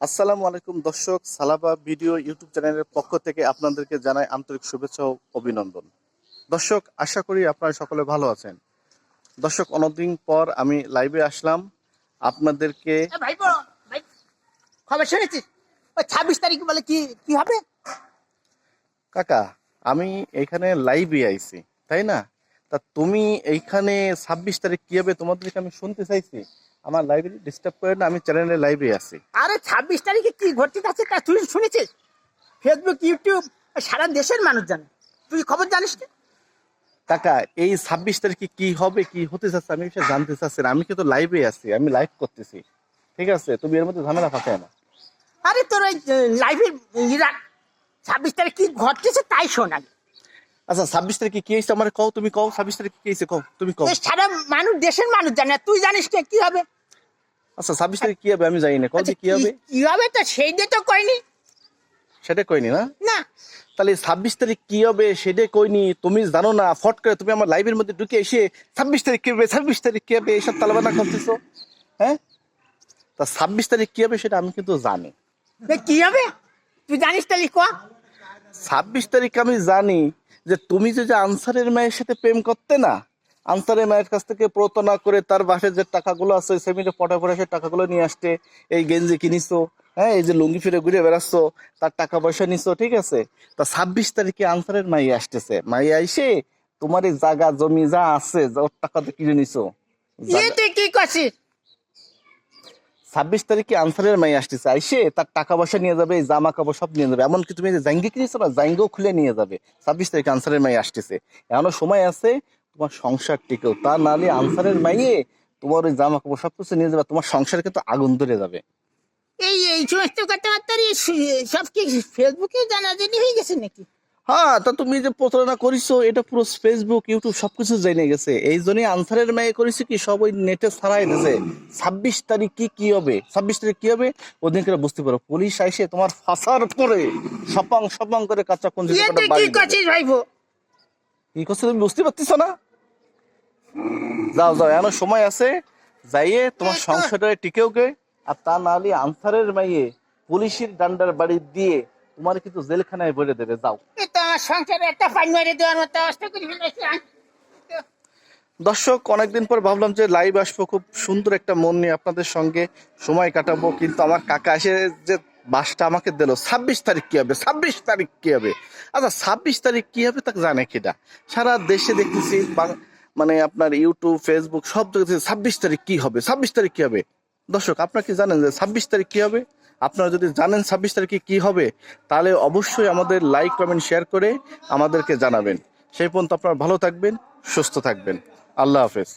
আসসালামু আলাইকুম দর্শক সালাবা ভিডিও ইউটিউব চ্যানেলের পক্ষ থেকে আপনাদেরকে জানাই আন্তরিক শুভেচ্ছা ও অভিনন্দন। দর্শক আশা করি আপনারা সকলে ভালো আছেন। দর্শক অনেকদিন পর আমি লাইভে আসলাম। আপনাদেরকে খবর শুনেছিস? ওই ছাব্বিশ তারিখ বলে কি কি হবে? কাকা আমি এখানে লাইভে আইছি তাই না? তা তুমি এইখানে ছাব্বিশ তারিখ কি হবে তোমাদেরকে আমি শুনতে চাইছি? আমার লাইব্রেরি ডিস্টার্ব করে না আমি চ্যানেলে লাইভে আছি। আরে ছাব্বিশ তারিখে কি ঘটতে যাচ্ছে তা তুই শুনেছিস? ফেসবুক ইউটিউব সারা দেশের মানুষ জানে তুই খবর জানিস না? কাকা এই ছাব্বিশ তারিখে কি হবে কি হতে চাচ্ছে আমি সেটা জানতে চাচ্ছি না। আমি কিন্তু লাইভে আছি আমি লাইভ করতেছি। ঠিক আছে তুমি এর মধ্যে ঝামেলা ফাঁসায় না আরে তোর ওই লাইভের ছাব্বিশ তারিখ কি ঘটতেছে তাই শোন আগে। আচ্ছা ছাব্বিশ তারিখে কি হয়েছে আমার কও? তুমি কও? ছাব্বিশ তারিখে কি হয়েছে? কও তুমি কও। সারা মানুষ দেশের মানুষ জানে তুই জানিস না কি হবে? আচ্ছা ছাব্বিশ তারিখ কি হবে? আমি জানি না। কও যে আচ্ছা, কি হবে? কি হবে তো সেই দিয়ে তো কয়নি সেটা কইনি না? না। তাহলে ছাব্বিশ তারিখ কি হবে সেটা কইনি তুমি জানো না ফট করে তুমি আমার লাইভের মধ্যে ঢুকে এসে ছাব্বিশ তারিখ কি হবে ছাব্বিশ তারিখ কি হবে এইসব তালাবানা করতেছো? হ্যাঁ? তা ছাব্বিশ তারিখ কি হবে সেটা আমি কিন্তু জানি। কি হবে? তুই জানিস তাহলে ক? ছাব্বিশ তারিখ আমি জানি যে তুমি যে আনসারের মায়ের সাথে প্রেম করতে না, আনসারের মায়ের কাছ থেকে প্রতারণা করে তার বাসের যে টাকাগুলো আছে সেমিটে পটা পড়ে সে টাকাগুলো নিয়ে আসতে, এই গেঞ্জি কিনিছো হ্যাঁ এই যে লুঙ্গি ফিরে ঘুরে বেড়াচ্ছ, তার টাকা পয়সা নিছো, ঠিক আছে? তা ছাব্বিশ তারিখে আনসারের মাই আসতেছে। মাই আইসে তোমার এই জায়গা জমি যা আছে, ওর টাকা তো কিনে নিছো। কি করছিস? ছাব্বিশ তারিখে আনসারের মাই আসতেছে। আইসে তার টাকা পয়সা নিয়ে যাবে জামা কাপড় সব নিয়ে যাবে। এমনকি তুমি যে জাঙ্গি কিনেছো না, জাঙ্গিও খুলে নিয়ে যাবে। ছাব্বিশ তারিখে আনসারের মাই আসতেছে। এখনও সময় আছে, তোমার সংসার টিকেও। তা নাহলে আনসারের মাইয়ে তোমার ওই জামা কাপড় সব কিছু নিয়ে যাবে। তোমার সংসার কিন্তু আগুন ধরে যাবে। এই এই সমস্ত কথাবার্তা সব কি ফেসবুকে জানাজানি হয়ে গেছে নাকি? হ্যাঁ তা তুমি যে প্রতারণা করিছো এটা পুরো ফেসবুক ইউটিউব সবকিছু জেনে গেছে। এই জন্যই আনসারের মেয়ে করেছে কি সব ওই নেটে ছাড়াই দিয়েছে ছাব্বিশ তারিখ কি কি হবে? ছাব্বিশ তারিখ কি হবে? ওদিন করে বুঝতে পারো। পুলিশ আইসে তোমার ফাঁসার পরে সপাং সপাং করে কাঁচা কোন কি করছিস ভাইবো কি করছ তুমি বুঝতে পারতেছ না? যাও যাও এমন সময় আছে। যাইয়ে তোমার সংসারে টিকেও গে। আর তা না হলে আনসারের মাইয়ে পুলিশের ডান্ডার বাড়ি দিয়ে তোমার কিন্তু জেলখানায় ভরে দেবে। যাও। সংসারে একটা মেরে দেওয়ার মতো অবস্থা করে দর্শক, অনেকদিন পর ভাবলাম যে লাইভ আসব। খুব সুন্দর একটা মন নিয়ে আপনাদের সঙ্গে সময় কাটাবো। কিন্তু আমার কাকা এসে যে বাসটা আমাকে দিল, ছাব্বিশ তারিখ কি হবে? ছাব্বিশ তারিখ কি হবে? আচ্ছা ছাব্বিশ তারিখ কি হবে তা জানে কিনা সারা দেশে দেখতেছি মানে আপনার ইউটিউব ফেসবুক সব জায়গাতে ছাব্বিশ তারিখ কি হবে? ছাব্বিশ তারিখ কি হবে? দর্শক, আপনারা কি জানেন যে ছাব্বিশ তারিখ কি হবে? আপনারা যদি জানেন ছাব্বিশ তারিখে কি হবে, তাহলে অবশ্যই আমাদের লাইক কমেন্ট শেয়ার করে আমাদেরকে জানাবেন। সেই পর্যন্ত আপনারা ভালো থাকবেন, সুস্থ থাকবেন। আল্লাহ হাফেজ।